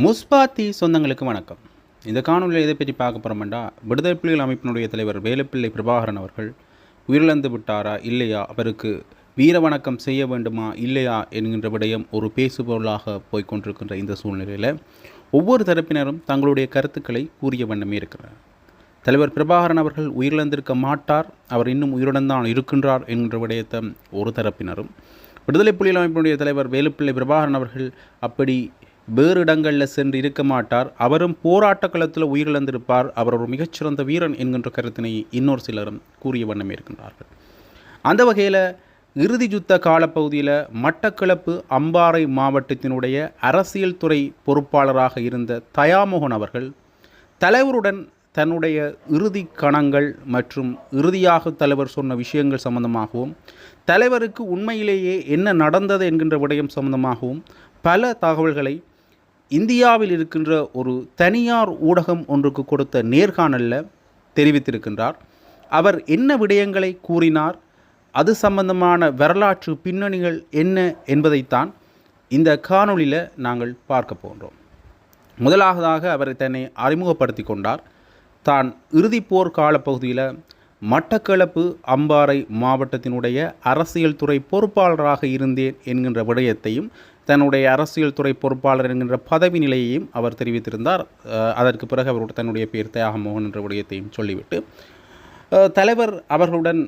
முஸ்பாத்தி சொந்தங்களுக்கு வணக்கம். இந்த காணொலியில் எதை பற்றி பார்க்க போகிறோம்டா விடுதலை புலிகள் அமைப்பினுடைய தலைவர் வேலுப்பிள்ளை பிரபாகரன் அவர்கள் உயிரிழந்து விட்டாரா இல்லையா? அவருக்கு வீர வணக்கம் செய்ய வேண்டுமா இல்லையா என்கின்ற விடயம் ஒரு பேசுபொருளாக போய்க்கொண்டிருக்கின்ற இந்த சூழ்நிலையில் ஒவ்வொரு தரப்பினரும் தங்களுடைய கருத்துக்களை கூறிய வண்ணமே இருக்கிறார். தலைவர் பிரபாகரன் அவர்கள் உயிரிழந்திருக்க மாட்டார் அவர் இன்னும் உயிருடன் தான் இருக்கின்றார் என்கின்ற விடயத்தை ஒரு தரப்பினரும் விடுதலை புலிகள் அமைப்பினுடைய தலைவர் வேலுப்பிள்ளை பிரபாகரன் அவர்கள் அப்படி வேறு இடங்களில் சென்று இருக்க மாட்டார். அவரும் போராட்ட களத்தில் உயிரிழந்திருப்பார். அவர் ஒரு மிகச்சிறந்த வீரன் என்கின்ற கருத்தினை இன்னொரு சிலரும் கூறிய வண்ணமே இருக்கின்றார்கள். அந்த வகையில் இறுதி யுத்த காலப்பகுதியில் மட்டக்களப்பு அம்பாறை மாவட்டத்தினுடைய அரசியல் துறை பொறுப்பாளராக இருந்த தயாமோகன் அவர்கள் தலைவருடன் தன்னுடைய இறுதி கணங்கள் மற்றும் இறுதியாக தலைவர் சொன்ன விஷயங்கள் சம்பந்தமாகவும் தலைவருக்கு உண்மையிலேயே என்ன நடந்தது என்கின்ற விடயம் சம்பந்தமாகவும் பல தகவல்களை இந்தியாவில் இருக்கின்ற ஒரு தனியார் ஊடகம் ஒன்றுக்கு கொடுத்த நேர்காணலில் தெரிவித்திருக்கின்றார். அவர் என்ன விடயங்களை கூறினார்? அது சம்பந்தமான வரலாற்று பின்னணிகள் என்ன என்பதைத்தான் இந்த காணொளியில் நாங்கள் பார்க்க போன்றோம் முதலாவதாக அவர் தன்னை அறிமுகப்படுத்தி கொண்டார். தான் இறுதிப்போர் காலப்பகுதியில் மட்டக்களப்பு அம்பாறை மாவட்டத்தினுடைய அரசியல் துறை பொறுப்பாளராக இருந்தேன் என்கின்ற விடயத்தையும் தன்னுடைய அரசியல் துறை பொறுப்பாளர் என்கின்ற பதவி நிலையையும் அவர் தெரிவித்திருந்தார். அதற்கு பிறகு அவருடைய தன்னுடைய பேர் தியாகமோகன் என்ற விடயத்தையும் சொல்லிவிட்டு தலைவர் அவர்களுடன்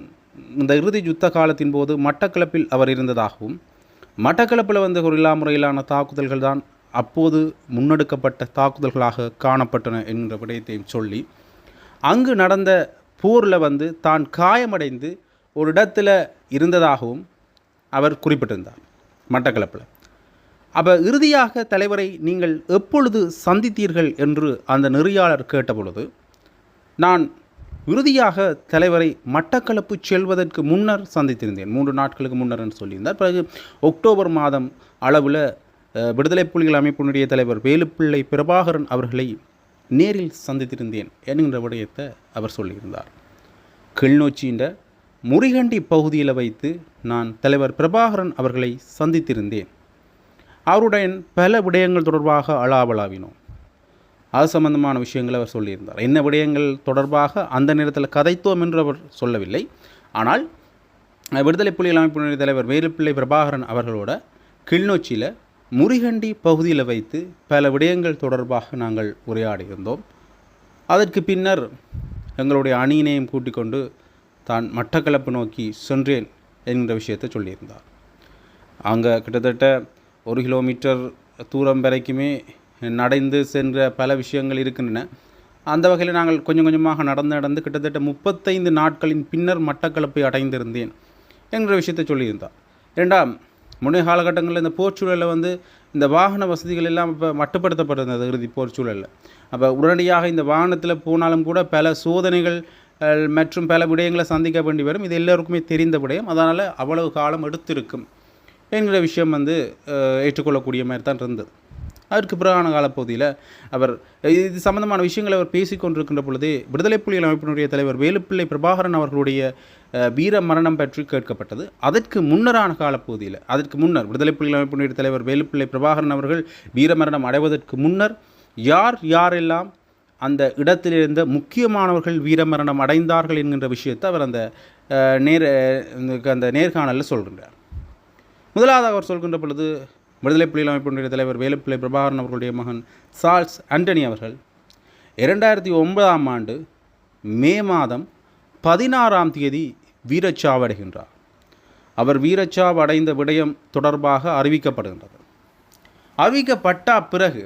இந்த இறுதி யுத்த காலத்தின் போது மட்டக்களப்பில் அவர் இருந்ததாகவும் மட்டக்களப்பில் வந்த கொரில்லா முறையிலான தாக்குதல்கள் தான் அப்போது முன்னெடுக்கப்பட்ட தாக்குதல்களாக காணப்பட்டன என்கிற விடயத்தையும் சொல்லி அங்கு நடந்த போரில் வந்து தான் காயமடைந்து ஒரு இடத்துல இருந்ததாகவும் அவர் குறிப்பிட்டிருந்தார் மட்டக்களப்பில். அப்போ இறுதியாக தலைவரை நீங்கள் எப்பொழுது சந்தித்தீர்கள் என்று அந்த நெறியாளர் கேட்டபொழுது நான் இறுதியாக தலைவரை மட்டக்களப்பு செல்வதற்கு முன்னர் சந்தித்திருந்தேன். மூன்று நாட்களுக்கு முன்னர் என்று சொல்லியிருந்தார். பிறகு அக்டோபர் மாதம் அளவில் விடுதலை புலிகள் அமைப்பினுடைய தலைவர் வேலுப்பிள்ளை பிரபாகரன் அவர்களை நேரில் சந்தித்திருந்தேன் என்கின்ற விடயத்தை அவர் சொல்லியிருந்தார். கிளிநொச்சின்ற முறிகண்டி பகுதியில் வைத்து நான் தலைவர் பிரபாகரன் அவர்களை சந்தித்திருந்தேன். அவருடன் பல விடயங்கள் தொடர்பாக அளாவலாவினோம் அது சம்பந்தமான விஷயங்களை அவர் சொல்லியிருந்தார். என்ன விடயங்கள் தொடர்பாக அந்த நேரத்தில் கதைத்தோம் என்று அவர் சொல்லவில்லை. ஆனால் விடுதலை புலிகள் அமைப்பினுடைய தலைவர் வேலுப்பிள்ளை பிரபாகரன் அவர்களோட கிளிநொச்சியில் முறிகண்டி பகுதியில் வைத்து பல விடயங்கள் தொடர்பாக நாங்கள் உரையாடியிருந்தோம். அதற்கு பின்னர் எங்களுடைய அணியினையும் கூட்டிக் கொண்டு தான் மட்டக்களப்பு நோக்கி சென்றேன் என்கிற விஷயத்தை சொல்லியிருந்தார். அங்கே கிட்டத்தட்ட ஒரு கிலோமீட்டர் தூரம் வரைக்குமே நடந்து சென்ற பல விஷயங்கள் இருக்கின்றன. அந்த வகையில் நாங்கள் கொஞ்சம் கொஞ்சமாக நடந்து நடந்து கிட்டத்தட்ட முப்பத்தைந்து நாட்களின் பின்னர் மட்டக்களப்பை அடைந்திருந்தேன் என்கிற விஷயத்தை சொல்லியிருந்தார். இரண்டாம் முன்னைய காலகட்டங்களில் இந்த போர் சூழலில் வந்து இந்த வாகன வசதிகள் எல்லாம் இப்போ மட்டுப்படுத்தப்பட்டிருந்தது இறுதி போர் சூழலில். அப்போ உடனடியாக இந்த வாகனத்தில் போனாலும் கூட பல சோதனைகள் மற்றும் பல விடயங்களை சந்திக்க வேண்டி வரும். இது எல்லோருக்குமே தெரிந்த விடயம். அதனால் அவ்வளவு காலம் எடுத்திருக்கும். என்கிற விஷயம் வந்து ஏற்றுக்கொள்ளக்கூடிய மாதிரி தான் இருந்தது. அதற்கு பிறகான காலப்பகுதியில் அவர் இது சம்பந்தமான விஷயங்களை அவர் பேசிக்கொண்டிருக்கின்ற பொழுதே விடுதலை புலிகள் அமைப்பினுடைய தலைவர் வேலுப்பிள்ளை பிரபாகரன் அவர்களுடைய வீர மரணம் பற்றி கேட்கப்பட்டது. அதற்கு முன்னரான காலப்பகுதியில் அதற்கு முன்னர் விடுதலை புலிகள் அமைப்பினுடைய தலைவர் வேலுப்பிள்ளை பிரபாகரன் அவர்கள் வீர மரணம் அடைவதற்கு முன்னர் யார் யாரெல்லாம் அந்த இடத்திலிருந்த முக்கியமானவர்கள் வீரமரணம் அடைந்தார்கள் என்கின்ற விஷயத்தை அவர் அந்த நேர் அந்த நேர்காணலில் சொல்கின்றார். முதலாவதாக அவர் சொல்கின்ற பொழுது விடுதலை புலிகள் அமைப்பினுடைய தலைவர் வேலுப்பிள்ளை பிரபாகரன் அவர்களுடைய மகன் சார்ல்ஸ் ஆண்டனி அவர்கள் இரண்டாயிரத்தி ஒன்பதாம் ஆண்டு மே மாதம் பதினாறாம் தேதி வீரச்சாவடைகின்றார். அவர் வீரச்சாவு அடைந்த விடயம் தொடர்பாக அறிவிக்கப்படுகின்றது. அறிவிக்கப்பட்ட பிறகு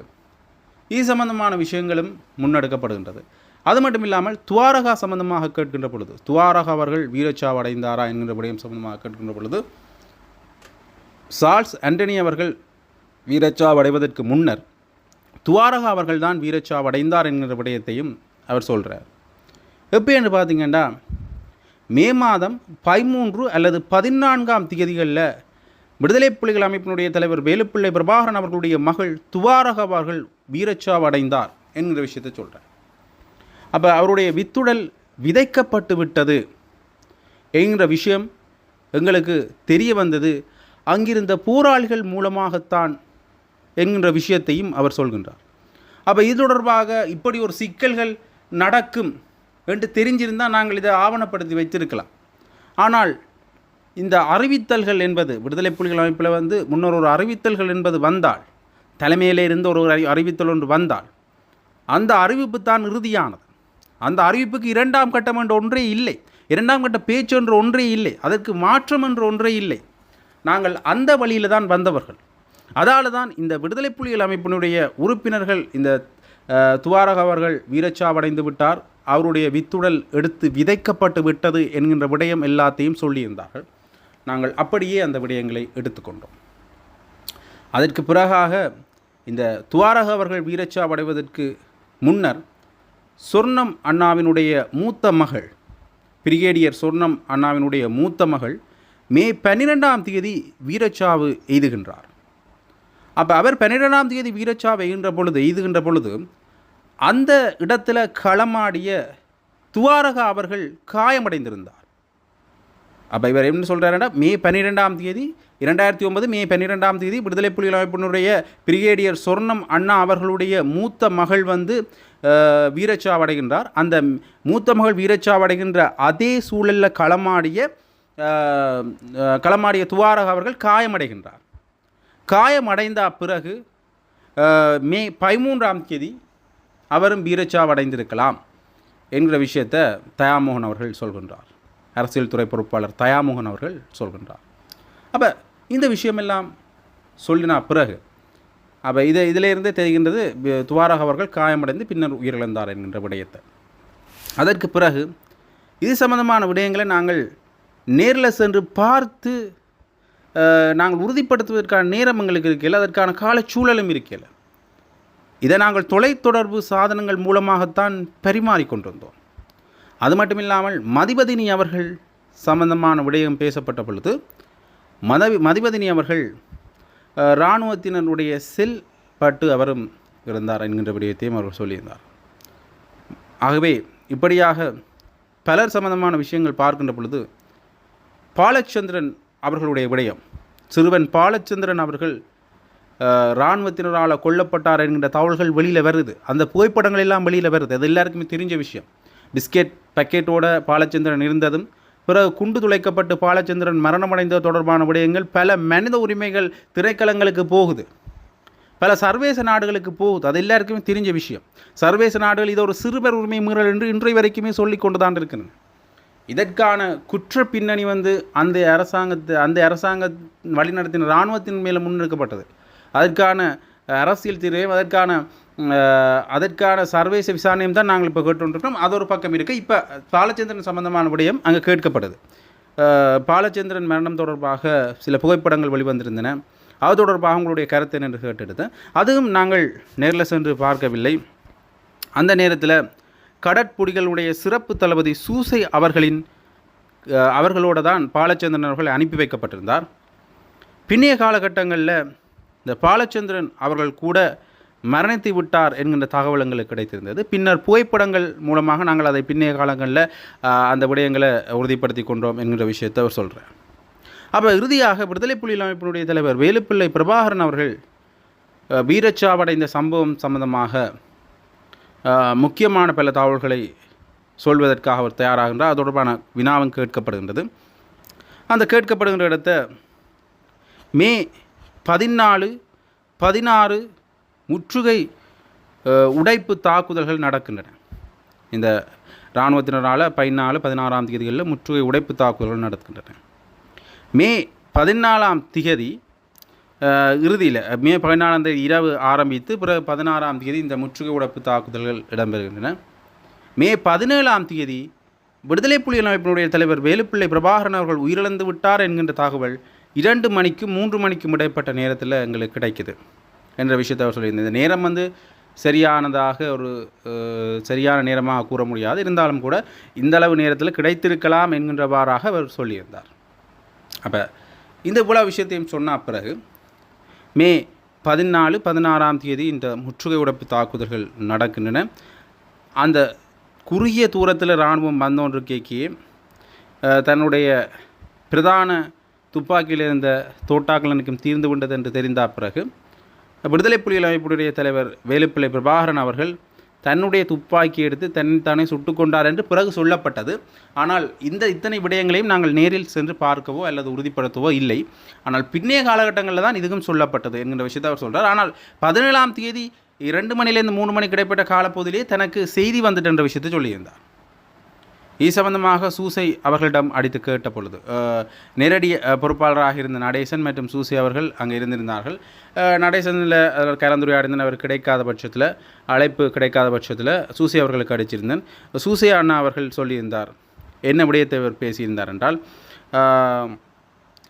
இது சம்பந்தமான விஷயங்களும் முன்னெடுக்கப்படுகின்றது. அது மட்டும் இல்லாமல் துவாரகா சம்பந்தமாக கேட்கின்ற பொழுது துவாரகா அவர்கள் வீரச்சாவு அடைந்தாரா என்கின்ற விடயம் சம்பந்தமாக கேட்கின்ற பொழுது சார்ல்ஸ் ஆண்டனி அவர்கள் வீரச்சாவடைவதற்கு முன்னர் துவாரகா அவர்கள் தான் வீரச்சாவு அடைந்தார் என்கிற விடயத்தையும் அவர் சொல்கிறார் எப்போ என்று பார்த்தீங்கன்னா மே மாதம் பதிமூன்று அல்லது பதினான்காம் தேதிகளில் விடுதலை புலிகள் அமைப்பினுடைய தலைவர் வேலுப்பிள்ளை பிரபாகரன் அவர்களுடைய மகள் துவாரக அவர்கள் வீரச்சாவடைந்தார் என்கிற விஷயத்தை சொல்கிறார் அப்போ அவருடைய வித்துடல் விதைக்கப்பட்டு விட்டது என்கிற விஷயம் எங்களுக்கு தெரிய வந்தது. அங்கிருந்த போராளிகள் மூலமாகத்தான் என்கின்ற விஷயத்தையும் அவர் சொல்கின்றார். அப்போ இது தொடர்பாக இப்படி ஒரு சிக்கல்கள் நடக்கும் என்று தெரிஞ்சிருந்தால் நாங்கள் இதை ஆவணப்படுத்தி வைத்திருக்கலாம். ஆனால் இந்த அறிவித்தல்கள் என்பது விடுதலை புலிகள் அமைப்பில் வந்து முன்னொரு ஒரு அறிவித்தல்கள் என்பது வந்தால் தலைமையிலே இருந்து ஒரு அறி அறிவித்தல் ஒன்று வந்தால் அந்த அறிவிப்பு தான் இறுதியானது. அந்த அறிவிப்புக்கு இரண்டாம் கட்டம் என்ற ஒன்றே இல்லை. இரண்டாம் கட்ட பேச்சு என்ற ஒன்றே இல்லை. அதற்கு மாற்றம் என்ற ஒன்றே இல்லை. நாங்கள் அந்த வழியில் தான் வந்தவர்கள். அதால் தான் இந்த விடுதலை புலிகள் அமைப்பினுடைய உறுப்பினர்கள் இந்த துவாரக அவர்கள் வீரச்சாவடைந்து விட்டார். அவருடைய வித்துடல் எடுத்து விதைக்கப்பட்டு விட்டது என்கின்ற விடயம் எல்லாத்தையும் சொல்லியிருந்தார்கள். நாங்கள் அப்படியே அந்த விடயங்களை எடுத்துக்கொண்டோம். அதற்கு பிறகாக இந்த துவாரக அவர்கள் வீரச்சாவடைவதற்கு முன்னர் சொர்ணம் அண்ணாவினுடைய மூத்த மகள் பிரிகேடியர் சொர்ணம் அண்ணாவினுடைய மூத்த மகள் மே பன்னிரெண்டாம் தேதி வீரச்சாவு எய்துகின்றார். அப்போ அவர் பன்னிரெண்டாம் தேதி வீரச்சாவு எய்கின்ற பொழுது எய்துகின்ற பொழுது அந்த இடத்துல களமாடிய துவாரகா அவர்கள் காயமடைந்திருந்தார். அப்போ இவர் என்ன சொல்கிறாருன்னா மே பன்னிரெண்டாம் தேதி இரண்டாயிரத்தி ஒன்பது மே பன்னிரெண்டாம் தேதி விடுதலை புலிகள் அமைப்பினுடைய பிரிகேடியர் சொர்ணம் அண்ணா அவர்களுடைய மூத்த மகள் வந்து வீரச்சாவடைகின்றார். அந்த மூத்த மகள் வீரச்சாவடைகின்ற அதே சூழலில் களமாடிய களமாடிய துவாரக அவர்கள் காயமடைகின்றார். காயமடைந்த பிறகு மே பதிமூன்றாம் தேதி அவரும் வீரச்சாவடைந்திருக்கலாம் என்கிற விஷயத்தை தயாமோகன் அவர்கள் சொல்கின்றார். அரசியல் துறை பொறுப்பாளர் தயாமோகன் அவர்கள் சொல்கின்றார். அப்போ இந்த விஷயமெல்லாம் சொல்லினா பிறகு அப்போ இதை இதிலிருந்தே தெரிகின்றது துவாரக அவர்கள் காயமடைந்து பின்னர் உயிரிழந்தார் என்கின்ற விடயத்தை. அதற்கு பிறகு இது சம்பந்தமான விடயங்களை நாங்கள் நேரில் சென்று பார்த்து நாங்கள் உறுதிப்படுத்துவதற்கான நேரம் எங்களுக்கு இருக்கையில் அதற்கான காலச்சூழலும் இருக்கையில் இதை நாங்கள் தொலைத்தொடர்பு சாதனங்கள் மூலமாகத்தான் பரிமாறிக்கொண்டிருந்தோம் அது மட்டும் இல்லாமல் மதிபதினி அவர்கள் சம்பந்தமான விடயம் பேசப்பட்ட பொழுது மதவி மதிபதினி அவர்கள் இராணுவத்தினருடைய செல் பட்டு அவரும் இருந்தார் என்கின்ற விடயத்தையும் அவர் சொல்லியிருந்தார். ஆகவே இப்படியாக பலர் சம்பந்தமான விஷயங்கள் பார்க்கின்ற பொழுது பாலச்சந்திரன் அவர்களுடைய விடயம். சிறுவன் பாலச்சந்திரன் அவர்கள் இராணுவத்தினரால் கொல்லப்பட்டார் என்கின்ற தகவல்கள் வெளியில் வருது. அந்த புகைப்படங்கள் எல்லாம் வெளியில் வருது. அது எல்லாருக்குமே தெரிஞ்ச விஷயம். பிஸ்கெட் பக்கெட்டோட பாலச்சந்திரன் இருந்ததும் பிறகு குண்டு துளைக்கப்பட்டு பாலச்சந்திரன் மரணமடைந்தது தொடர்பான விடயங்கள் பல மனித உரிமைகள் திரைக்களங்களுக்கு போகுது. பல சர்வேச நாடுகளுக்கு போகுது. அது எல்லாருக்குமே தெரிஞ்ச விஷயம். சர்வேச நாடுகள் இது ஒரு சிறுவர் உரிமை மீறல் என்று இன்றைய வரைக்குமே சொல்லி கொண்டு தான் இருக்கிறது இதற்கான குற்ற பின்னணி வந்து அந்த அரசாங்கத்து அந்த அரசாங்க வழிநடத்தின இராணுவத்தின் மேலே முன்னெடுக்கப்பட்டது. அதற்கான அரசியல் தீர்வையும் அதற்கான அதற்கான சர்வேச விசாரணையும் தான் நாங்கள் இப்போ கேட்டுருக்கோம் அது ஒரு பக்கம் இருக்குது இப்போ பாலச்சந்திரன் சம்பந்தமான விடயம் அங்கே கேட்கப்படுது பாலச்சந்திரன் மரணம் தொடர்பாக சில புகைப்படங்கள் வெளிவந்திருந்தன. அது தொடர்பாக உங்களுடைய கருத்து என்று கேட்டெடுத்தேன். அதுவும் நாங்கள் நேரில் சென்று பார்க்கவில்லை. அந்த நேரத்தில் கடற்புடிகளுடைய சிறப்பு தளபதி சூசை அவர்களின் அவர்களோடு தான் பாலச்சந்திரன் அவர்கள் அனுப்பி வைக்கப்பட்டிருந்தார். பின்னைய காலகட்டங்களில் இந்த பாலச்சந்திரன் அவர்கள் கூட மரணித்து விட்டார் என்கின்ற தகவல் எங்களுக்கு கிடைத்திருந்தது. பின்னர் புகைப்படங்கள் மூலமாக நாங்கள் அதை பின்னைய காலங்களில் அந்த விடயங்களை உறுதிப்படுத்தி கொண்டோம் என்கின்ற விஷயத்தை அவர் சொல்கிறேன் அப்போ இறுதியாக விடுதலை புலிகள் அமைப்பினுடைய தலைவர் வேலுப்பிள்ளை பிரபாகரன் அவர்கள் வீரச்சாவடைந்த சம்பவம் சம்பந்தமாக முக்கியமான பல தகவல்களை சொல்வதற்காக அவர் தயாராகின்றார். அது தொடர்பான வினாவும் கேட்கப்படுகின்றது. அந்த கேட்கப்படுகின்ற இடத்த மே பதினாலு பதினாறு முற்றுகை உடைப்பு தாக்குதல்கள் நடக்கின்றன. இந்த இராணுவத்தினரால் பதினாலு பதினாறாம் தேதிகளில் முற்றுகை உடைப்பு தாக்குதல்கள் நடக்கின்றன. மே பதினாலாம் திகதி இறுதியில் மே பதினாலாம் தேதி இரவு ஆரம்பித்து பிறகு பதினாறாம் தேதி இந்த முற்றுகை உடைப்பு தாக்குதல்கள் இடம்பெறுகின்றன. மே பதினேழாம் தேதி விடுதலை புலிகள் அமைப்பினுடைய தலைவர் வேலுப்பிள்ளை பிரபாகரன் அவர்கள் உயிரிழந்து விட்டார் என்கின்ற தகவல் இரண்டு மணிக்கும் மூன்று மணிக்கும் இடைப்பட்ட நேரத்தில் எங்களுக்கு கிடைக்குது என்ற விஷயத்தை அவர் சொல்லியிருந்தது இந்த நேரம் வந்து சரியானதாக ஒரு சரியான நேரமாக கூற முடியாது. இருந்தாலும் கூட இந்த அளவு நேரத்தில் கிடைத்திருக்கலாம் என்கின்றவாறாக அவர் சொல்லியிருந்தார். அப்போ இந்த இவ்வளவு விஷயத்தையும் சொன்ன பிறகு மே பதினாலு பதினாறாம் தேதி இந்த முற்றுகை உடைப்பு தாக்குதல்கள் நடக்கின்றன. அந்த குறுகிய தூரத்தில் இராணுவம் வந்தோன்றிருக்கே தன்னுடைய பிரதான துப்பாக்கியில் இருந்த தோட்டாக்கள் எனக்கும் தீர்ந்து கொண்டது என்று தெரிந்த பிறகு விடுதலை புலிகள் அமைப்புடைய தலைவர் வேலுப்பிள்ளை பிரபாகரன் அவர்கள் தன்னுடைய துப்பாக்கி எடுத்து தன்னைத்தானே சுட்டு கொண்டார் என்று பிறகு சொல்லப்பட்டது. ஆனால் இந்த இத்தனை விடயங்களையும் நாங்கள் நேரில் சென்று பார்க்கவோ அல்லது உறுதிப்படுத்தவோ இல்லை. ஆனால் பின்னைய காலகட்டங்களில் தான் இதுவும் சொல்லப்பட்டது என்கிற விஷயத்தை அவர் சொல்கிறார் ஆனால் பதினேழாம் தேதி இரண்டு மணிலேருந்து மூணு மணிக்கு இடைப்பட்ட காலப்பகுதியிலே தனக்கு செய்தி வந்துட்டுன்ற விஷயத்தை சொல்லியிருந்தார். இது சம்பந்தமாக சூசை அவர்களிடம் அடித்து கேட்ட பொழுது நேரடி பொறுப்பாளராக இருந்த நடேசன் மற்றும் சூசை அவர்கள் அங்கே இருந்திருந்தார்கள் நடேசனில் அதில் கலந்துரையாடின அவர் கிடைக்காத பட்சத்தில் அழைப்பு கிடைக்காத பட்சத்தில் சூசை அவர்களுக்கு அடிச்சிருந்தேன் சூசை அண்ணா அவர்கள் சொல்லியிருந்தார் என்ன விடயத்தை அவர் பேசியிருந்தார் என்றால்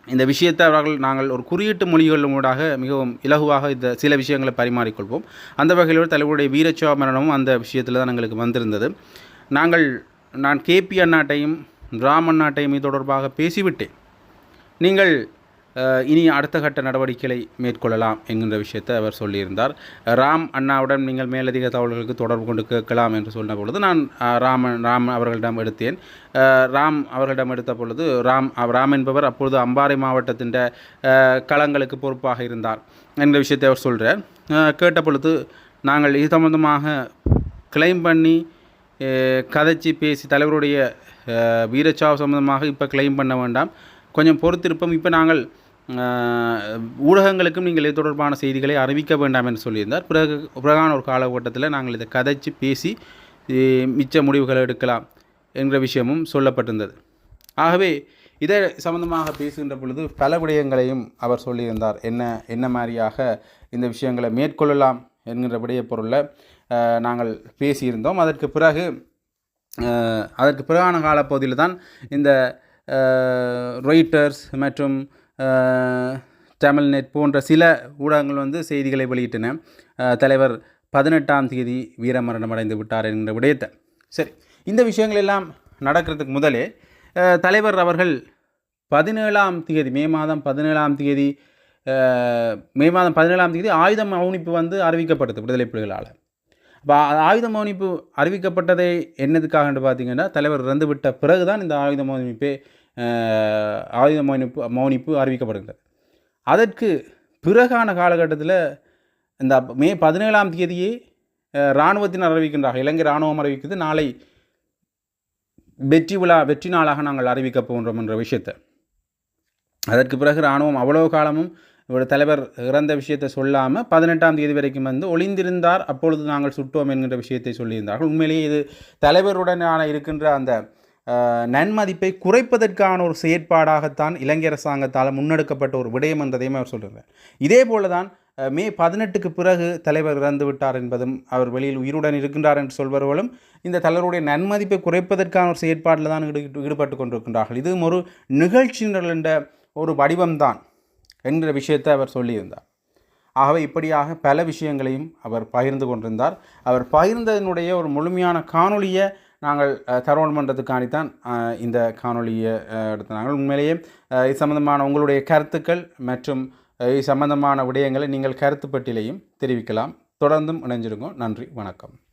இந்த விஷயத்தை அவர்கள் நாங்கள் ஒரு குறியீட்டு மொழிகள் ஊடாக மிகவும் இலகுவாக இந்த சில விஷயங்களை பரிமாறிக்கொள்வோம். அந்த வகையில் தலைவருடைய வீரச்சோ மரணமும் அந்த விஷயத்தில் தான் எங்களுக்கு வந்திருந்தது. நாங்கள் நான் கேபி அண்ணாட்டையும் ராம் அண்ணாட்டையும் இது தொடர்பாக பேசிவிட்டேன். நீங்கள் இனி அடுத்த கட்ட நடவடிக்கைகளை மேற்கொள்ளலாம் என்கின்ற விஷயத்தை அவர் சொல்லியிருந்தார். ராம் அண்ணாவுடன் நீங்கள் மேலதிக தகவல்களுக்கு தொடர்பு கொண்டு கேட்கலாம் என்று சொன்ன பொழுது நான் அஹ், ராமன் ராம் அவர்களிடம் எடுத்தேன். ராம் அவர்களிடம் எடுத்த பொழுது ராம் ராம் என்பவர் அப்பொழுது அம்பாறை மாவட்டத்தின் களங்களுக்கு பொறுப்பாக இருந்தார் என்ற விஷயத்தை அவர் சொல்கிறார் கேட்ட பொழுது நாங்கள் இது சம்பந்தமாக கிளைம் பண்ணி கதைச்சி பேசி தலைவருடைய அஹ், வீரச்சாவு சம்பந்தமாக இப்போ கிளைம் பண்ண வேண்டாம். கொஞ்சம் பொறுத்திருப்போம். இப்போ நாங்கள் ஊடகங்களுக்கும் நீங்கள் இது தொடர்பான செய்திகளை அறிவிக்க வேண்டாம் என்று சொல்லியிருந்தார். பிறகு பிறகான ஒரு காலகட்டத்தில் நாங்கள் இதை கதைச்சி பேசி மிச்ச முடிவுகளை எடுக்கலாம் என்ற விஷயமும் சொல்லப்பட்டிருந்தது. ஆகவே இதை சம்பந்தமாக பேசுகின்ற பொழுது பல விடயங்களையும் அவர் சொல்லியிருந்தார். என்ன என்ன மாதிரியாக இந்த விஷயங்களை மேற்கொள்ளலாம் என்கின்ற விடய பொருளில் நாங்கள் பேசியிருந்தோம். அதற்கு பிறகு அதற்கு பிறகான காலப்பகுதியில் தான் இந்த ரொய்ட்டர்ஸ் மற்றும் தமிழ்நெட் போன்ற சில ஊடகங்கள் வந்து செய்திகளை வெளியிட்டன. தலைவர் பதினெட்டாம் தேதி வீரமரணம் அடைந்து விட்டார் என்கிற விடயத்தை. சரி இந்த விஷயங்கள் எல்லாம் நடக்கிறதுக்கு முதலே தலைவர் அவர்கள் பதினேழாம் தேதி மே மாதம் பதினேழாம் தேதி மே மாதம் பதினேழாம் தேதி ஆயுதம் அவனிப்பு வந்து அறிவிக்கப்பட்டது விடுதலை புலிகளால். இப்போ ஆயுத மௌனிப்பு அறிவிக்கப்பட்டதை என்னதுக்காகன்னு பார்த்தீங்கன்னா தலைவர் இறந்து விட்ட பிறகு தான் இந்த ஆயுத மௌனிப்பே ஆயுத மௌனிப்பு மௌனிப்பு அறிவிக்கப்படுகிறது அதற்கு பிறகான காலகட்டத்தில் இந்த மே பதினேழாம் தேதியே இராணுவத்தினர் அறிவிக்கின்றார்கள். இலங்கை இராணுவம் அறிவிக்கிறது நாளை வெற்றி விழா வெற்றி நாளாக நாங்கள் அறிவிக்கப் போன்றோம் என்ற விஷயத்தை. அதற்கு பிறகு இராணுவம் அவ்வளோ காலமும் இவர் தலைவர் இறந்த விஷயத்தை சொல்லாமல் பதினெட்டாம் தேதி வரைக்கும் வந்து ஒளிந்திருந்தார் அப்பொழுது நாங்கள் சுட்டோம் என்கின்ற விஷயத்தை சொல்லியிருந்தார்கள். உண்மையிலேயே இது தலைவருடனான இருக்கின்ற அந்த நன்மதிப்பை குறைப்பதற்கான ஒரு செயற்பாடாகத்தான் இலங்கை அரசாங்கத்தால் முன்னெடுக்கப்பட்ட ஒரு விடயம் என்றதையும் அவர் சொல்கிறார் இதே போல தான் மே பதினெட்டுக்கு பிறகு தலைவர் இறந்து விட்டார் என்பதும் அவர் வெளியில் உயிருடன் இருக்கின்றார் என்று சொல்பவர்களும் இந்த தலைவருடைய நன்மதிப்பை குறைப்பதற்கான ஒரு செயற்பாட்டில் தான் ஈடு ஈடுபட்டு கொண்டிருக்கின்றார்கள். இதுவும் ஒரு நிகழ்ச்சி என்ற ஒரு வடிவம்தான். என்கிற விஷயத்தை அவர் சொல்லியிருந்தார். ஆகவே இப்படியாக பல விஷயங்களையும் அவர் பகிர்ந்து கொண்டிருந்தார். அவர் பகிர்ந்ததனுடைய ஒரு முழுமையான காணொளியை நாங்கள் தரோல் தரவண் இந்த காணொளியை அஹ், நாங்கள் உண்மையிலேயே இது சம்பந்தமான உங்களுடைய கருத்துக்கள் மற்றும் இது சம்பந்தமான விடயங்களை நீங்கள் கருத்துப்பட்டியிலையும் தெரிவிக்கலாம். தொடர்ந்தும் இணைஞ்சிருங்க நன்றி. வணக்கம்.